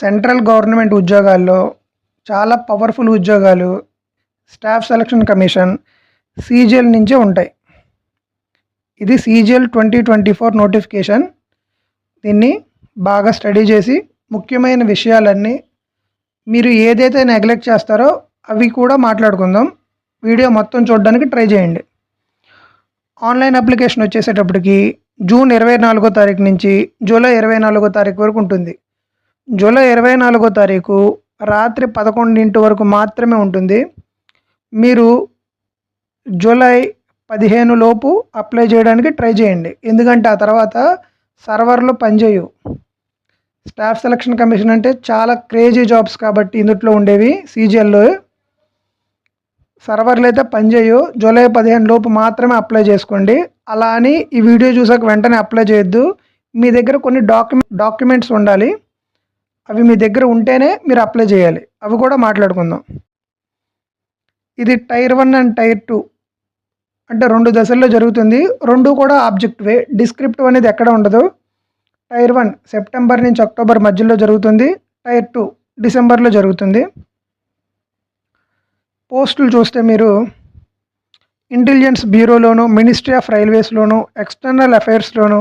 Central government ఉద్యోగాల్లో చాలా powerful ఉద్యోగాలు స్టాఫ్ సెలక్షన్ కమిషన్ సీజిఎల్ నుంచే ఉంటాయి. ఇది CGL twenty twenty four notification. దీన్ని బాగా స్టడీ చేసి ముఖ్యమైన విషయాలన్నీ మీరు ఏదైతే నెగ్లెక్ట్ చేస్తారో అవి కూడా మాట్లాడుకుందాం. వీడియో మొత్తం చూడడానికి ట్రై చేయండి. ఆన్లైన్ అప్లికేషన్ వచ్చేసేటప్పటికి జూన్ ఇరవై నాలుగో తారీఖు నుంచి జూలై ఇరవై నాలుగో తారీఖు వరకు ఉంటుంది. జూలై ఇరవై నాలుగో తారీఖు రాత్రి పదకొండింటి వరకు మాత్రమే ఉంటుంది. మీరు జూలై పదిహేను లోపు అప్లై చేయడానికి ట్రై చేయండి. ఎందుకంటే ఆ తర్వాత సర్వర్లు పనిచేయవు స్టాఫ్ సెలక్షన్ కమిషన్ అంటే చాలా క్రేజీ జాబ్స్ కాబట్టి ఇందుట్లో ఉండేవి సీజీఎల్లో. సర్వర్లు అయితే పనిచేయవు జూలై పదిహేను లోపు మాత్రమే అప్లై చేసుకోండి. అలా అని ఈ వీడియో చూసాక వెంటనే అప్లై చేయొద్దు. మీ దగ్గర కొన్ని డాక్యుమెంట్ డాక్యుమెంట్స్ ఉండాలి. అవి మీ దగ్గర ఉంటేనే మీరు అప్లై చేయాలి. అవి కూడా మాట్లాడుకుందాం. ఇది tier one and tier two అంటే రెండు దశల్లో జరుగుతుంది. రెండు కూడా ఆబ్జెక్టివే డిస్క్రిప్టివ్ అనేది ఎక్కడ ఉండదు. టైర్ వన్ సెప్టెంబర్ నుంచి అక్టోబర్ మధ్యలో జరుగుతుంది. టైర్ టూ డిసెంబర్లో జరుగుతుంది. పోస్టులు చూస్తే మీరు ఇంటెలిజెన్స్ బ్యూరోలోను మినిస్ట్రీ ఆఫ్ రైల్వేస్లోను ఎక్స్టర్నల్ అఫైర్స్లోను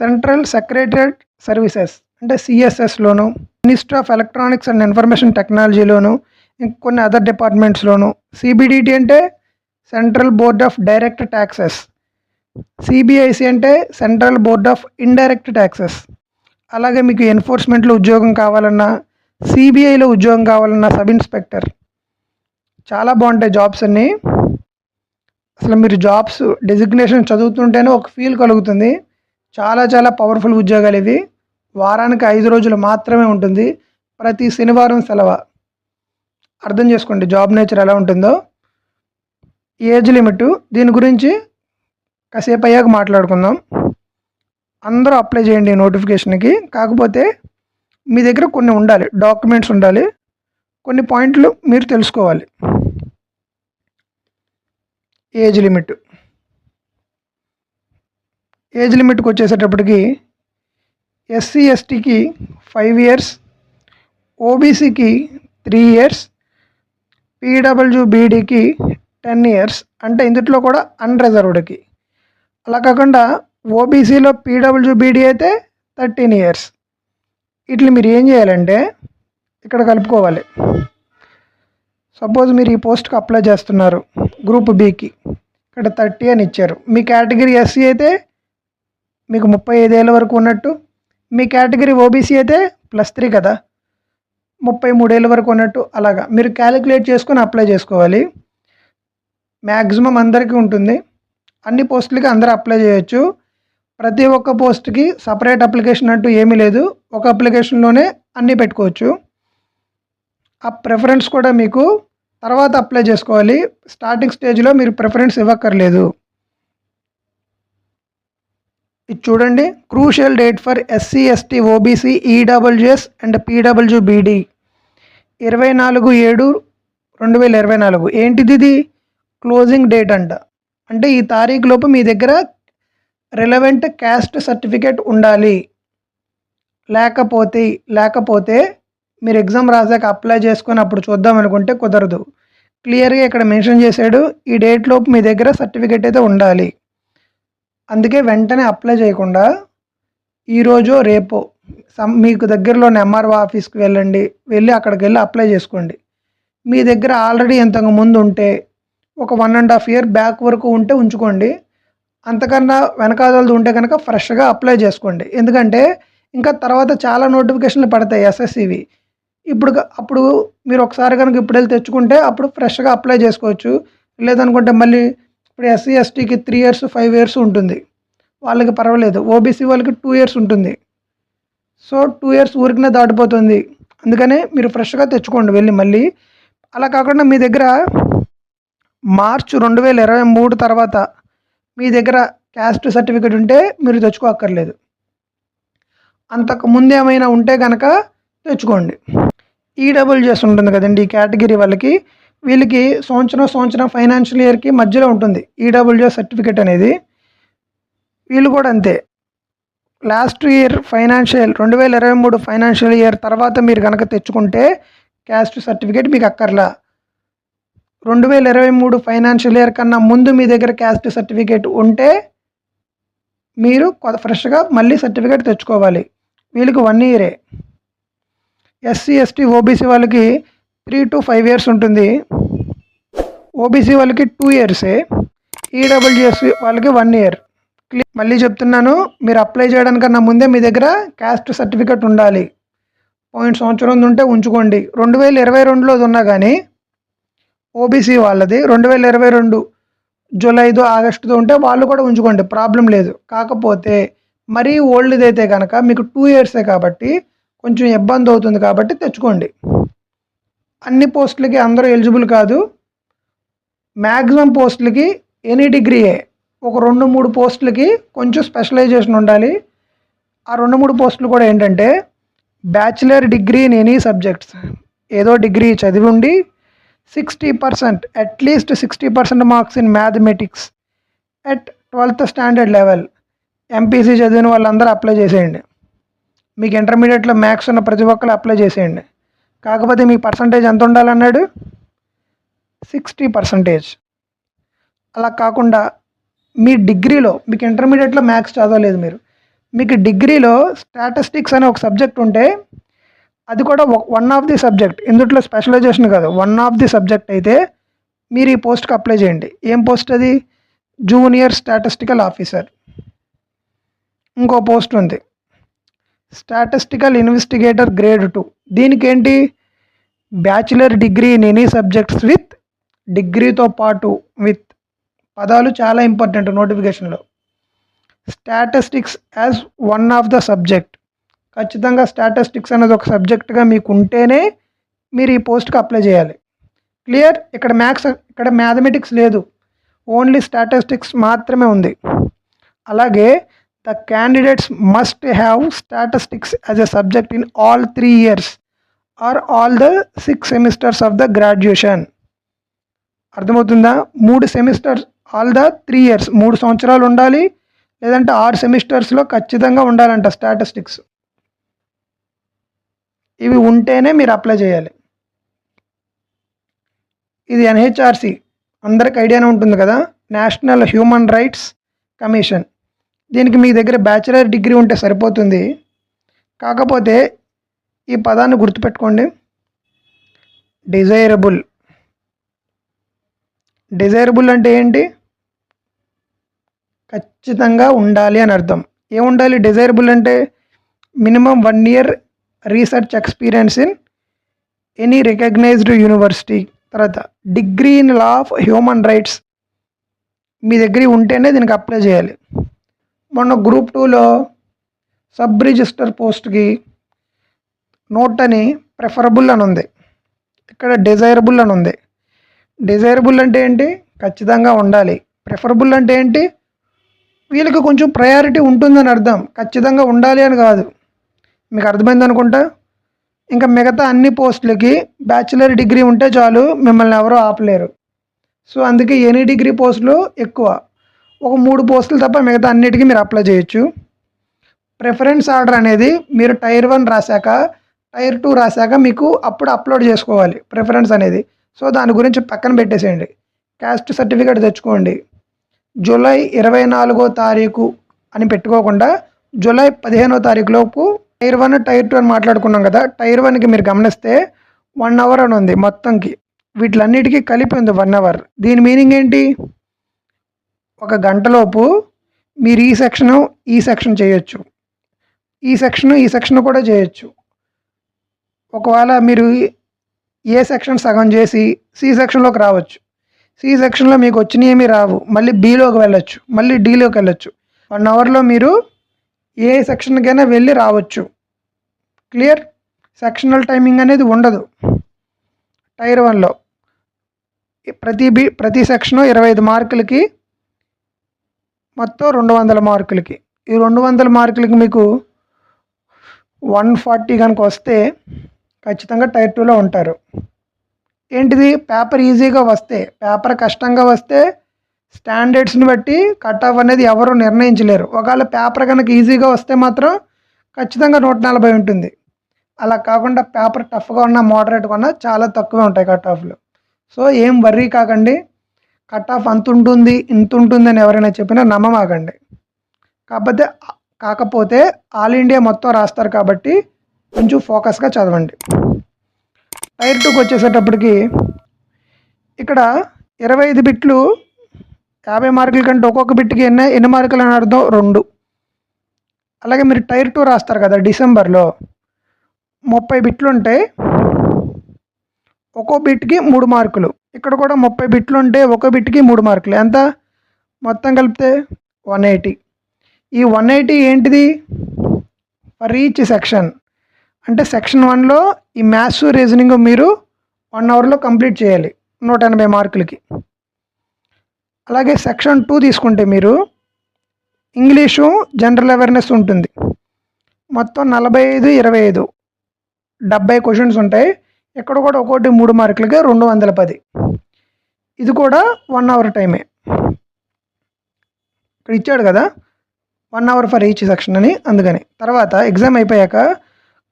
సెంట్రల్ సెక్రటరియట్ సర్వీసెస్ అంటే సిఎస్ఎస్లోను ministry of electronics and information టెక్నాలజీలోను కొన్ని అదర్ డిపార్ట్మెంట్స్లోను సిబిడిటి అంటే central board of direct taxes CBIC అంటే central board of indirect taxes అలాగే మీకు ఎన్ఫోర్స్మెంట్లో ఉద్యోగం కావాలన్నా సిబిఐలో ఉద్యోగం కావాలన్నా సబ్ ఇన్స్పెక్టర్ చాలా బాగుంటాయి జాబ్స్ అన్నీ. అసలు మీరు జాబ్స్ డెసిగ్నేషన్ చదువుతుంటేనే ఒక ఫీల్ కలుగుతుంది. చాలా చాలా పవర్ఫుల్ ఉద్యోగాలు ఇవి. వారానికి ఐదు రోజులు మాత్రమే ఉంటుంది. ప్రతి శనివారం సెలవు. అర్థం చేసుకోండి జాబ్ నేచర్ ఎలా ఉంటుందో. ఏజ్ లిమిట్ దీని గురించి కాసేపు అయ్యాక మాట్లాడుకుందాం. అందరూ అప్లై చేయండి నోటిఫికేషన్కి. కాకపోతే మీ దగ్గర కొన్ని ఉండాలి డాక్యుమెంట్స్ ఉండాలి. కొన్ని పాయింట్లు మీరు తెలుసుకోవాలి. Age limit. ఏజ్ లిమిట్కి వచ్చేసేటప్పటికి ఎస్సీ ఎస్టీకి ఫైవ్ ఇయర్స్ ఓబీసీకి త్రీ ఇయర్స్ పీడబ్ల్యూబీడీకి టెన్ ఇయర్స్ అంటే ఇందుట్లో కూడా అన్రిజర్వ్డ్కి. అలా కాకుండా ఓబీసీలో పీడబ్ల్యూబీడీ అయితే థర్టీన్ ఇయర్స్. ఇట్లా మీరు ఏం చేయాలంటే ఇక్కడ కలుపుకోవాలి. సపోజ్ మీరు ఈ పోస్ట్కి అప్లై చేస్తున్నారు గ్రూప్ బీకి ఇక్కడ థర్టీ అని ఇచ్చారు. మీ కేటగిరీ ఎస్సీ అయితే మీకు ముప్పై ఐదేళ్ళ వరకు ఉన్నట్టు మీ కేటగిరీ ఓబీసీ అయితే ప్లస్ త్రీ కదా. ముప్పై మూడేళ్ళ వరకు ఉన్నట్టు అలాగా. మీరు క్యాలిక్యులేట్ చేసుకొని అప్లై చేసుకోవాలి. మ్యాక్సిమం అందరికీ ఉంటుంది. అన్ని పోస్టులకి అందరూ అప్లై చేయొచ్చు. ప్రతి ఒక్క పోస్ట్కి సపరేట్ అప్లికేషన్ అంటూ ఏమీ లేదు. ఒక అప్లికేషన్లోనే అన్నీ పెట్టుకోవచ్చు. ఆ ప్రిఫరెన్స్ కూడా మీకు తర్వాత అప్లై చేసుకోవాలి. స్టార్టింగ్ స్టేజ్లో మీరు ప్రిఫరెన్స్ ఇవ్వక్కర్లేదు. ఇది చూడండి. Crucial date for SC ST OBC EWS and PW BD ఇరవై నాలుగు ఏడు రెండు వేల ఇరవై నాలుగు. ఏంటిది ఇది? క్లోజింగ్ డేట్ అంట. అంటే ఈ తారీఖు లోపు మీ దగ్గర రిలవెంట్ క్యాస్ట్ సర్టిఫికేట్ ఉండాలి. లేకపోతే లేకపోతే మీరు ఎగ్జామ్ రాసాక అప్లై చేసుకొని అప్పుడు చూద్దాం అనుకుంటే కుదరదు. క్లియర్గా ఇక్కడ మెన్షన్ చేశాడు. ఈ డేట్ లోపు మీ దగ్గర సర్టిఫికేట్ అయితే ఉండాలి. అందుకే వెంటనే అప్లై చేయకుండా ఈరోజు రేపో సమ్ మీకు దగ్గరలోని ఎంఆర్ఓ ఆఫీస్కి వెళ్ళండి వెళ్ళి అక్కడికి వెళ్ళి అప్లై చేసుకోండి. మీ దగ్గర ఆల్రెడీ ఇంతకు ముందు ఉంటే ఒక one and half year back వరకు ఉంటే ఉంచుకోండి. అంతకన్నా వెనకాదలది ఉంటే కనుక ఫ్రెష్గా అప్లై చేసుకోండి. ఎందుకంటే ఇంకా తర్వాత చాలా నోటిఫికేషన్లు పడతాయి ఎస్ఎస్సివి ఇప్పుడు అప్పుడు మీరు ఒకసారి కనుక ఇప్పుడు వెళ్ళి తెచ్చుకుంటే అప్పుడు ఫ్రెష్గా అప్లై చేసుకోవచ్చు. లేదనుకుంటే మళ్ళీ ఇప్పుడు ఎస్సీ ఎస్టీకి త్రీ ఇయర్స్ ఫైవ్ ఇయర్స్ ఉంటుంది. వాళ్ళకి పర్వాలేదు. ఓబీసీ వాళ్ళకి టూ ఇయర్స్ ఉంటుంది. సో టూ ఇయర్స్ ఊరికనే దాటిపోతుంది. అందుకనే మీరు ఫ్రెష్గా తెచ్చుకోండి వెళ్ళి మళ్ళీ. అలా కాకుండా మీ దగ్గర మార్చ్ రెండు వేల ఇరవై మూడు తర్వాత మీ దగ్గర క్యాస్ట్ సర్టిఫికేట్ ఉంటే మీరు తెచ్చుకోక్కర్లేదు. అంతకు ముందు ఏమైనా ఉంటే కనుక తెచ్చుకోండి. E ఈడబ్ల్యూఎస్ ఉంటుంది కదండి ఈ కేటగిరీ వాళ్ళకి. వీళ్ళకి సంవత్సరం సంవత్సరం ఫైనాన్షియల్ ఇయర్కి మధ్యలో ఉంటుంది. ఈడబ్ల్యూఎస్ సర్టిఫికేట్ అనేది. వీళ్ళు కూడా అంతే. లాస్ట్ ఇయర్ ఫైనాన్షియల్ రెండు వేల ఇరవై మూడు ఫైనాన్షియల్ ఇయర్ తర్వాత మీరు కనుక తెచ్చుకుంటే క్యాస్ట్ సర్టిఫికేట్ మీకు అక్కర్లా. రెండు వేల ఇరవై మూడు ఫైనాన్షియల్ ఇయర్ కన్నా ముందు మీ దగ్గర క్యాస్ట్ సర్టిఫికేట్ ఉంటే మీరు కొత్త ఫ్రెష్గా మళ్ళీ సర్టిఫికేట్ తెచ్చుకోవాలి. వీళ్ళకి వన్ ఇయరే ఎస్సీ ఎస్టీ ఓబీసీ వాళ్ళకి త్రీ టు ఫైవ్ ఇయర్స్ ఉంటుంది. ఓబీసీ వాళ్ళకి టూ ఇయర్సే ఈడబ్ల్యూఎస్ వాళ్ళకి వన్ ఇయర్. మళ్ళీ చెప్తున్నాను మీరు అప్లై చేయడానికన్నా ముందే మీ దగ్గర క్యాస్ట్ సర్టిఫికేట్ ఉండాలి. పాయింట్ సంవత్సరం ఉంటే ఉంచుకోండి. రెండు వేల ఇరవై రెండులో ఉన్నా కానీ ఓబీసీ వాళ్ళది రెండు వేల ఇరవై రెండు జూలైదో ఆగస్టుతో ఉంటే వాళ్ళు కూడా ఉంచుకోండి. ప్రాబ్లం లేదు. కాకపోతే మరీ ఓల్డ్ది అయితే కనుక మీకు టూ ఇయర్సే కాబట్టి కొంచెం ఇబ్బంది అవుతుంది కాబట్టి తెచ్చుకోండి. అన్ని పోస్టులకి అందరూ ఎలిజిబుల్ కాదు. మ్యాక్సిమం పోస్టులకి ఎనీ డిగ్రీయే. ఒక రెండు మూడు పోస్టులకి కొంచెం స్పెషలైజేషన్ ఉండాలి. ఆ రెండు మూడు పోస్టులు కూడా ఏంటంటే bachelor degree in any subjects. ఏదో డిగ్రీ చదివి ఉండి sixty percent at least sixty percent marks in mathematics at twelfth standard level. MPC చదివిన వాళ్ళందరూ అప్లై చేసేయండి. మీకు ఇంటర్మీడియట్లో మ్యాథ్స్ ఉన్న ప్రతి ఒక్కరు అప్లై చేసేయండి. కాకపోతే మీ పర్సంటేజ్ ఎంత ఉండాలన్నాడు? సిక్స్టీ పర్సంటేజ్ అలా కాకుండా మీ డిగ్రీలో మీకు ఇంటర్మీడియట్లో మ్యాథ్స్ చదవలేదు మీరు. మీకు డిగ్రీలో స్టాటిస్టిక్స్ అనే ఒక సబ్జెక్ట్ ఉంటే అది కూడా వన్ ఆఫ్ ది సబ్జెక్ట్ ఇందుట్లో స్పెషలైజేషన్ కాదు వన్ ఆఫ్ ది సబ్జెక్ట్ అయితే మీరు ఈ పోస్ట్కి అప్లై చేయండి. ఏం పోస్ట్ అది? జూనియర్ స్టాటిస్టికల్ ఆఫీసర్ ఇంకో పోస్ట్ ఉంది. స్టాటిస్టికల్ ఇన్వెస్టిగేటర్ గ్రేడ్ టూ దీనికి ఏంటి? Bachelor degree in any subjects with డిగ్రీతో పాటు విత్ పదాలు చాలా ఇంపార్టెంట్ నోటిఫికేషన్లో statistics as one of the subject ఖచ్చితంగా స్టాటిస్టిక్స్ అనేది ఒక సబ్జెక్ట్గా మీకు ఉంటేనే మీరు ఈ పోస్ట్కి అప్లై చేయాలి. క్లియర్ ఇక్కడ మ్యాథ్స్ ఇక్కడ మ్యాథమెటిక్స్ లేదు. ఓన్లీ స్టాటిస్టిక్స్ మాత్రమే ఉంది. అలాగే the candidates must have statistics as a subject in all three years or all the six semesters of the graduation. అర్థమవుతుందా? మూడు semesters all the three years మూడు సంవత్సరాలు ఉండాలి లేదంటే ఆరు సెమిస్టర్స్లో ఖచ్చితంగా ఉండాలంట స్టాటిస్టిక్స్. ఇవి ఉంటేనే మీరు అప్లై చేయాలి. ఇది ఎన్హెచ్ఆర్సి. అందరికి ఐడియానే ఉంటుంది కదా? National human rights commission. దీనికి మీ దగ్గర బ్యాచిలర్ డిగ్రీ ఉంటే సరిపోతుంది. కాకపోతే ఈ పదాన్ని గుర్తుపెట్టుకోండి. డిజైరబుల్ డిజైరబుల్ అంటే ఏంటి? ఖచ్చితంగా ఉండాలి అని అర్థం. ఏముండాలి డిజైరబుల్ అంటే minimum one year research experience in any recognised university. తర్వాత degree in law of human rights మీ దగ్గర ఉంటేనే దీనికి అప్లై చేయాలి. మొన్న గ్రూప్ టూలో సబ్ రిజిస్టర్ పోస్ట్కి నోట్ అని ప్రిఫరబుల్ అని ఉంది. ఇక్కడ డిజైరబుల్ అని ఉంది. డిజైరబుల్ అంటే ఏంటి? ఖచ్చితంగా ఉండాలి. ప్రిఫరబుల్ అంటే ఏంటి? వీళ్ళకి కొంచెం ప్రయారిటీ ఉంటుందని అర్థం. ఖచ్చితంగా ఉండాలి అని కాదు. మీకు అర్థమైంది అనుకుంటా? ఇంకా మిగతా అన్ని పోస్టులకి బ్యాచిలర్ డిగ్రీ ఉంటే చాలు మిమ్మల్ని ఎవరో ఆపలేరు. సో అందుకే ఎనీ డిగ్రీ పోస్టులు ఎక్కువ. ఒక మూడు పోస్టులు తప్ప మిగతా అన్నిటికీ మీరు అప్లై చేయొచ్చు. ప్రిఫరెన్స్ ఆర్డర్ అనేది మీరు టైర్ వన్ రాశాక టైర్ టూ రాశాక మీకు అప్పుడు అప్లోడ్ చేసుకోవాలి ప్రిఫరెన్స్ అనేది. సో దాని గురించి పక్కన పెట్టేసేయండి. క్యాస్ట్ సర్టిఫికేట్ తెచ్చుకోండి. జూలై ఇరవై నాలుగో తారీఖు అని పెట్టుకోకుండా జూలై పదిహేనో తారీఖులోపు టైర్ వన్ టైర్ టూ అని మాట్లాడుకున్నాం కదా టైర్ వన్కి మీరు గమనిస్తే వన్ అవర్ అని ఉంది మొత్తంకి. వీటిలన్నిటికీ కలిపి ఉంది వన్ అవర్ దీని మీనింగ్ ఏంటి? ఒక గంటలోపు మీరు ఈ సెక్షను ఈ సెక్షన్ చేయొచ్చు. ఈ సెక్షన్ ఈ సెక్షన్ కూడా చేయొచ్చు. ఒకవేళ మీరు ఏ సెక్షన్ సగం చేసి సి సెక్షన్లోకి రావచ్చు. సి సెక్షన్లో మీకు వచ్చినవి రావు. మళ్ళీ బీలోకి వెళ్ళొచ్చు. మళ్ళీ డీలోకి వెళ్ళొచ్చు. వన్ అవర్లో మీరు ఏ సెక్షన్కైనా వెళ్ళి రావచ్చు. క్లియర్? సెక్షనల్ టైమింగ్ అనేది ఉండదు. టైర్ వన్లో. ప్రతి బి ప్రతి సెక్షను ఇరవై ఐదు మార్కులకి మొత్తం రెండు వందల మార్కులకి. ఈ రెండు వందల మార్కులకి మీకు వన్ ఫార్టీ కనుక వస్తే ఖచ్చితంగా టైర్ టూలో ఉంటారు. ఏంటిది? పేపర్ ఈజీగా వస్తే పేపర్ కష్టంగా వస్తే స్టాండర్డ్స్ని బట్టి కట్ ఆఫ్ అనేది ఎవరు నిర్ణయించలేరు. ఒకవేళ పేపర్ కనుక ఈజీగా వస్తే మాత్రం ఖచ్చితంగా నూట నలభై ఉంటుంది. అలా కాకుండా పేపర్ టఫ్గా ఉన్న మోడరేట్గా ఉన్న చాలా తక్కువే ఉంటాయి కట్ ఆఫ్లు. సో ఏం వర్రీ కాకండి. కట్ ఆఫ్ అంత ఉంటుంది ఇంత ఉంటుంది అని ఎవరైనా చెప్పినా నమ్మమాకండి. కాకపోతే కాకపోతే ఆల్ ఇండియా మొత్తం రాస్తారు కాబట్టి కొంచెం ఫోకస్గా చదవండి. టైర్ టూకి వచ్చేసేటప్పటికి ఇక్కడ ఇరవై ఐదు బిట్లు యాభై మార్కుల కంటే ఒక్కొక్క బిట్కి ఎన్ని ఎన్ని మార్కులు అని అర్థం? రెండు. అలాగే మీరు టైర్ టూ రాస్తారు కదా డిసెంబర్లో ముప్పై బిట్లు ఉంటాయి ఒక్కో బిట్కి మూడు మార్కులు. ఇక్కడ కూడా ముప్పై బిట్లు ఉంటే ఒక్కో బిట్కి మూడు మార్కులు. ఎంత? మొత్తం కలిపితే వన్ ఎయిటీ ఈ వన్ ఎయిటీ ఏంటిది? ఫర్ ఈచ్ సెక్షన్ అంటే సెక్షన్ వన్లో ఈ మ్యాథ్స్ రీజనింగ్ మీరు వన్ అవర్లో కంప్లీట్ చేయాలి నూట ఎనభై మార్కులకి. అలాగే సెక్షన్ టూ తీసుకుంటే మీరు ఇంగ్లీషు జనరల్ అవేర్నెస్ ఉంటుంది. మొత్తం నలభై ఐదు ఇరవై ఐదు డెబ్బై క్వశ్చన్స్ ఉంటాయి. ఇక్కడ కూడా ఒక్కోటి మూడు మార్కులకి రెండు వందల పది. ఇది కూడా వన్ అవర్ టైమే. ఇక్కడ ఇచ్చాడు కదా? One hour for each section అని అందుకని. తర్వాత ఎగ్జామ్ అయిపోయాక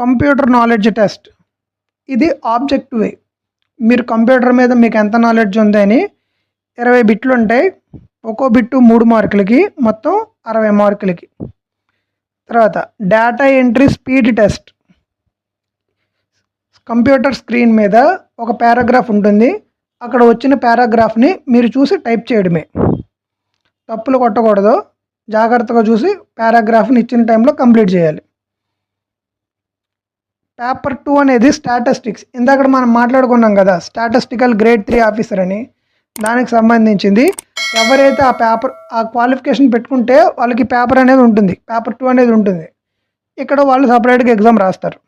కంప్యూటర్ నాలెడ్జ్ టెస్ట్ ఇది ఆబ్జెక్ట్ వే మీరు కంప్యూటర్ మీద మీకు ఎంత నాలెడ్జ్ ఉంది అని ఇరవై బిట్లు ఉంటాయి. ఒక్కో బిట్టు మూడు మార్కులకి మొత్తం అరవై మార్కులకి. తర్వాత data entry speed test computer screen మీద ఒక పారాగ్రాఫ్ ఉంటుంది. అక్కడ వచ్చిన పారాగ్రాఫ్ని మీరు చూసి టైప్ చేయడమే. తప్పులు కొట్టకూడదు. జాగ్రత్తగా చూసి పారాగ్రాఫ్ని ఇచ్చిన టైంలో కంప్లీట్ చేయాలి. పేపర్ టూ అనేది స్టాటిస్టిక్స్. ఇందాక మనం మాట్లాడుకున్నాం కదా స్టాటిస్టికల్ గ్రేడ్ త్రీ ఆఫీసర్ అని. దానికి సంబంధించింది ఎవరైతే ఆ పేపర్ ఆ క్వాలిఫికేషన్ పెట్టుకుంటే వాళ్ళకి పేపర్ అనేది ఉంటుంది పేపర్ టూ అనేది ఉంటుంది. ఇక్కడ వాళ్ళు సపరేట్గా ఎగ్జామ్ రాస్తారు.